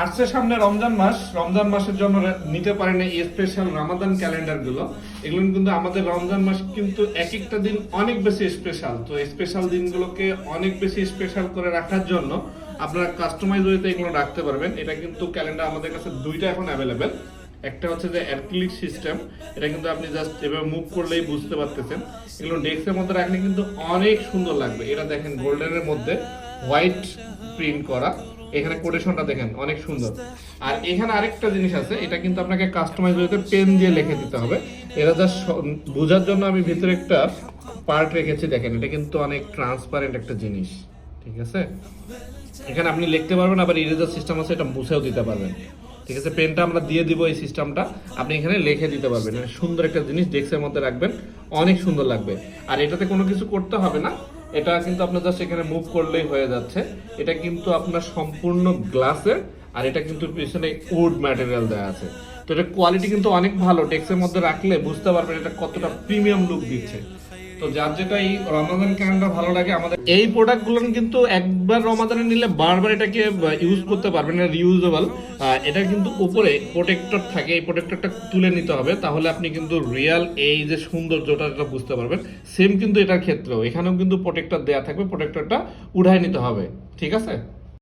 আসছে সামনে রমজান মাস। রমজান মাসের জন্য নিতে পারেন এই স্পেশাল রামাদান ক্যালেন্ডারগুলো। এগুলো কিন্তু আমাদের রমজান মাস কিন্তু এক একটা দিন অনেক বেশি স্পেশাল তো স্পেশাল দিনগুলোকে অনেক বেশি স্পেশাল করে রাখার জন্য আপনারা কাস্টমাইজ ওয়েতে এগুলো রাখতে পারবেন। এটা কিন্তু ক্যালেন্ডার আমাদের কাছে দুইটা এখন অ্যাভেলেবেল একটা হচ্ছে যে অ্যাক্রিলিক সিস্টেম এটা কিন্তু আপনি জাস্ট এভাবে মুভ করলেই বুঝতে পারতেছেন। এগুলো ডেস্কের মধ্যে রাখলে কিন্তু অনেক সুন্দর লাগবে। এটা দেখেন গোল্ডেনের মধ্যে হোয়াইট প্রিন্ট করা। এখানে কোটেশনটা দেখেন অনেক সুন্দর। আর এখানে আরেকটা জিনিস আছে এটা কিন্তু আপনাকে কাস্টমাইজ হতে পেন দিয়ে লিখে দিতে হবে। এটা জাস্ট বোঝার জন্য আমি ভিতরে একটা পার্ট রেখেছি দেখেন এটা কিন্তু অনেক ট্রান্সপারেন্ট একটা জিনিস ঠিক আছে? এখানে আপনি লিখতে পারবেন আবার ইরেজার সিস্টেম আছে এটা মুছেও দিতে পারবেন। ঠিক আছে পেনটা আমরা দিয়ে দিব এই সিস্টেমটা আপনি এখানে লিখে দিতে পারবেন। এটা সুন্দর একটা জিনিস ডেস্কের মধ্যে রাখবেন অনেক সুন্দর লাগবে। আর এটাতে কোনো কিছু করতে হবে না এটা কিন্তু আপনার জাস্ট এখানে মুভ করলেই হয়ে যাচ্ছে। এটা কিন্তু আপনার সম্পূর্ণ গ্লাসের, আর এটা কিন্তু পিছনে উড ম্যাটেরিয়াল দেওয়া আছে। তো এটা কোয়ালিটি কিন্তু অনেক ভালো। টেক্সের মধ্যে রাখলে বুঝতে পারবেন এটা কতটা প্রিমিয়াম লুক দিচ্ছে। তো যার যেটা এই রমাদান ক্যালেন্ডার ভালো লাগে, আমাদের এই কিন্তু একবার রমাদানে নিলে বারবার এটাকে ইউজ করতে পারবেন রিউজেবল এটা কিন্তু উপরে প্রোটেক্টর থাকে, এই প্রোটেক্টরটা তুলে নিতে হবে, তাহলে আপনি কিন্তু রিয়াল এই যে সৌন্দর্যটা এটা বুঝতে পারবেন। সেম কিন্তু এটার ক্ষেত্রেও, এখানেও কিন্তু প্রোটেক্টর দেয়া থাকবে প্রোটেক্টরটা উঠায় নিতে হবে। ঠিক আছে?